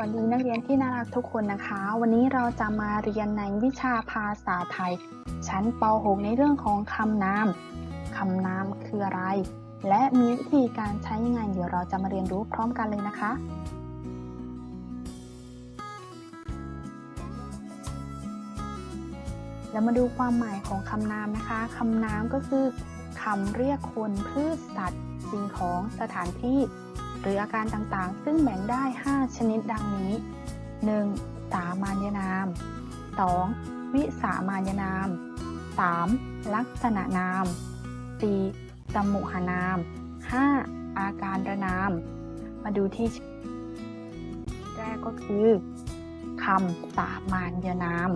วัสดีนักเรียนที่น่ารักทุกคนนะคะ วันนี้เราจะมาเรียนในวิชาภาษาไทย ชั้นป .6 ในเรื่องของคำนามคำนามคืออะไร และมีวิธีการใช้ยังไง เดี๋ยวเราจะมาเรียนรู้พร้อมกันเลยนะคะแล้วมาดูความหมายของคำนามนะคะคำนามก็คือคำเรียกคนพืชสัตว์สิ่งของสถานที่ หรืออาการต่างๆ ซึ่งแบ่งได้ 5 ชนิดดังนี้ 1. สามัญนาม 2. วิสามัญนาม 3. ลักษณะนาม 4. สมุหนาม 5. อาการระนาม มาดูที่ แรกก็คือคำสามัญนาม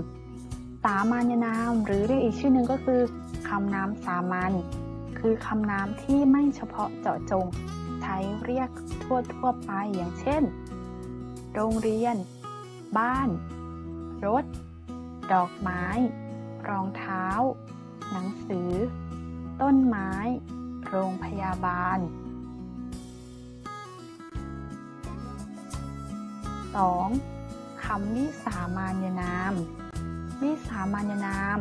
สามัญนามหรือเรียกอีกชื่อหนึ่งก็คือคำนามสามัญคือคำนามที่ไม่เฉพาะเจาะจง ใช้เรียก ทั่วทั่วไปอย่างเช่น โรงเรียน บ้าน รถ ดอกไม้ รองเท้า หนังสือ ต้นไม้ โรงพยาบาล 2. คำวิสามัญนาม วิสามัญนาม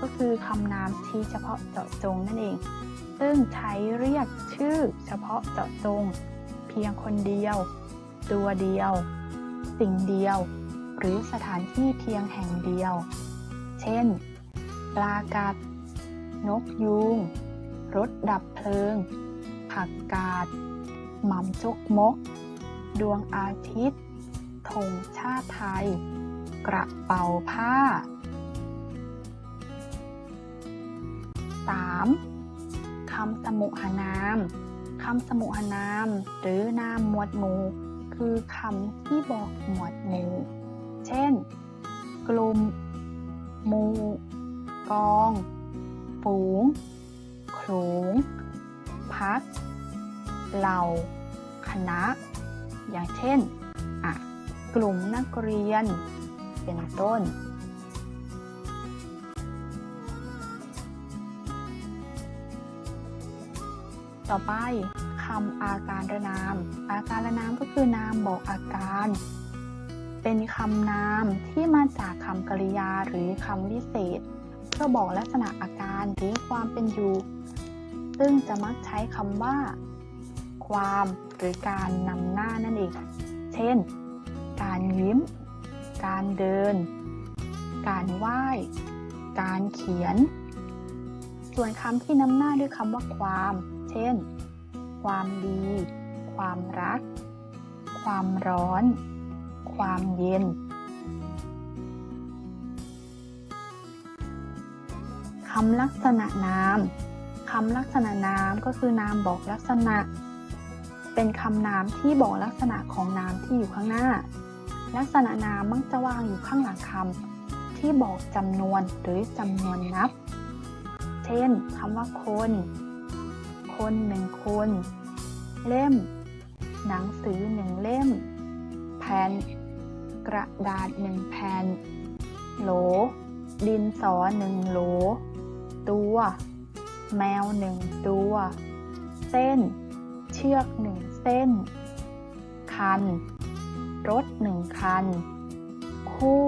ก็คือคำนามที่เฉพาะเจาะจงนั่นเอง ซึ่งใช้เรียกชื่อเฉพาะเจาะจง พียงคนเดียว ตัวเดียว สิ่งเดียว หรือสถานที่เพียงแห่งเดียว เช่น ปลากัด นกยูง รถดับเพลิง ผักกาด หม่ำจกมก ดวงอาทิตย์ธงชาติไทย กระเป๋าผ้า 3. คำสมุหนาม คำสมุหนาม หรือนามหมวดหมู่ คือคำที่บอกหมวดหมู่ เช่น กลุ่มหมู่ กอง ฝูงโขลงพัก เหล่า คณะ อย่างเช่น กลุ่มนักเรียน เป็นต้น ต่อไปคำอาการระนาม อาการระนามก็คือนามบอกอาการ เป็นคำนามที่มาจากคำกริยาหรือคำวิเศษ เพื่อบอกลักษณะอาการหรือความเป็นอยู่ ซึ่งจะมักใช้คำว่า ความหรือการนำหน้านั่นเอง เช่น การยิ้ม การเดิน การไหว้ การเขียน ส่วนคำที่นำหน้าด้วยคำว่าความ เช่น ความดี ความรัก ความร้อน ความเย็นคำลักษณะนามคำลักษณะนามก็คือนามบอกลักษณะ เป็นคำนามที่บอกลักษณะของนามที่อยู่ข้างหน้า ลักษณะนามมักจะวางอยู่ข้างหลังคำที่บอกจำนวนหรือจำนวนนับ เช่นคำว่าคน คนหนึ่งคน เล่ม หนังสือหนึ่งเล่ม แผ่น กระดาษหนึ่งแผ่น โหล ดินสอหนึ่งโหล ตัว แมวหนึ่งตัว เส้น เชือกหนึ่งเส้น คัน รถหนึ่งคัน คู่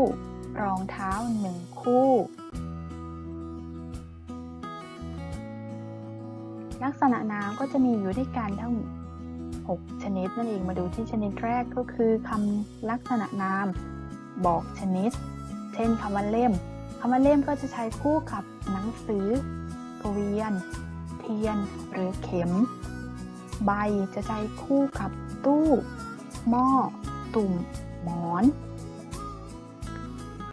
รองเท้าหนึ่งคู่ ลักษณะนามก็จะมีอยู่ด้วยกันทั้ง 6 ชนิดนั่นเองมาดูที่ชนิดแรกก็คือคำลักษณะนาม บอกชนิด เช่นคำว่าเล่มคำว่าเล่มก็จะใช้คู่กับหนังสือเกวียน เทียนหรือเข็ม ใบจะใช้คู่กับตู้ หม้อ ตุ่ม หมอน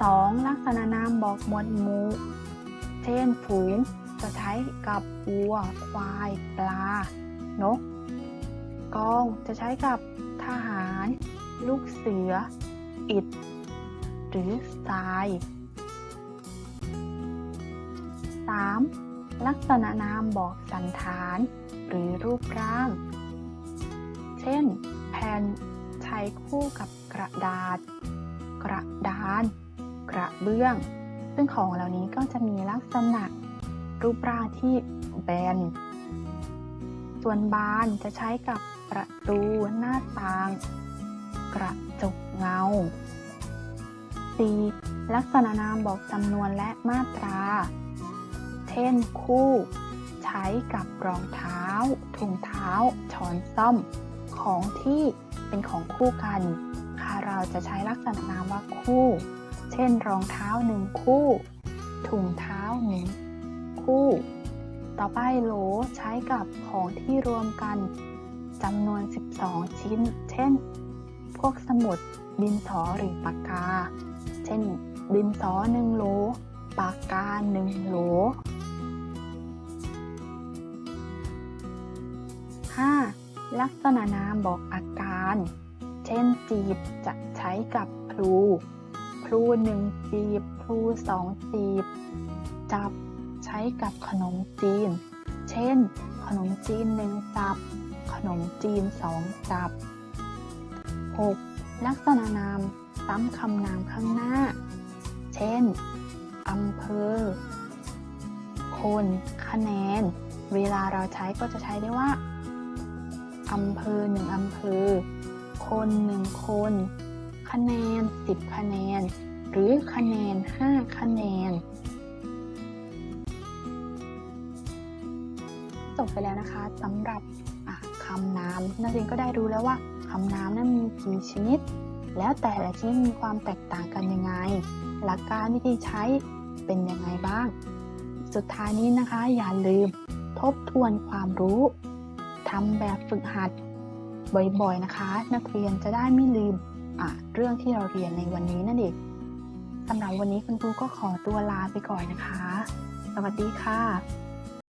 2. ลักษณะนามบอกหมวดหมู่ เช่นฝูง จะใช้กับวัว ควาย ปลา นก กองจะใช้กับทหาร ลูกเสือ อิฐ หรือทราย 3. ลักษณะนามบอกสันฐาน หรือรูปร่าง เช่น แผ่นใช้คู่กับกระดาษ กระดาน กระเบื้อง ซึ่งของเหล่านี้ก็จะมีลักษณะ รูปร่างที่แบน ส่วนบานจะใช้กับประตูหน้าต่าง กระจกเงา 4. ลักษณะนามบอกจำนวนและมาตรา เช่นคู่ ใช้กับรองเท้า ถุงเท้า ช้อนส้อม ของที่เป็นของคู่กัน ค่ะเราจะใช้ลักษณะนามว่าคู่ เช่น รองเท้าหนึ่งคู่ ถุงเท้าหนึ่ง คู่ ต่อไปโหลใช้กับของที่รวมกันจำนวน 12 ชิ้น เช่น พวกสมุดดินสอหรือปากกา เช่น ดินสอหนึ่งโหล ปากกาหนึ่งโหล 5. ลักษณะนามบอกอาการ เช่นจีบจะใช้กับพลูพลูหนึ่งจีบพลูสองจีบ จับ ช้กับขนมจีน เช่น ขนมจีนหนึ่งจับ ขนมจีนสองจับ 6. ลักษณะนามซ้ำคำนามข้างหน้า เช่น อำเภอ คน คะแนน เวลาเราใช้ก็จะใช้ได้ว่า อำเภอหนึ่งอำเภอ คนหนึ่งคน คะแนน10คะแนน หรือคะแนน5คะแนน บไปแล้วนะคะสำหรับคำนามนักเรียนก็ได้รู้แล้วว่าคำนามนั้นมีกี่ชนิด แล้วแต่ละชนิดมีความแตกต่างกันยังไง หลักการวิธีใช้เป็นยังไงบ้าง สุดท้ายนี้นะคะ อย่าลืมทบทวนความรู้ทำแบบฝึกหัดบ่อยๆนะคะ นักเรียนจะได้ไม่ลืมเรื่องที่เราเรียนในวันนี้นั่นเองสำหรับวันนี้คุณครูก็ขอตัวลาไปก่อนนะคะ สวัสดีค่ะ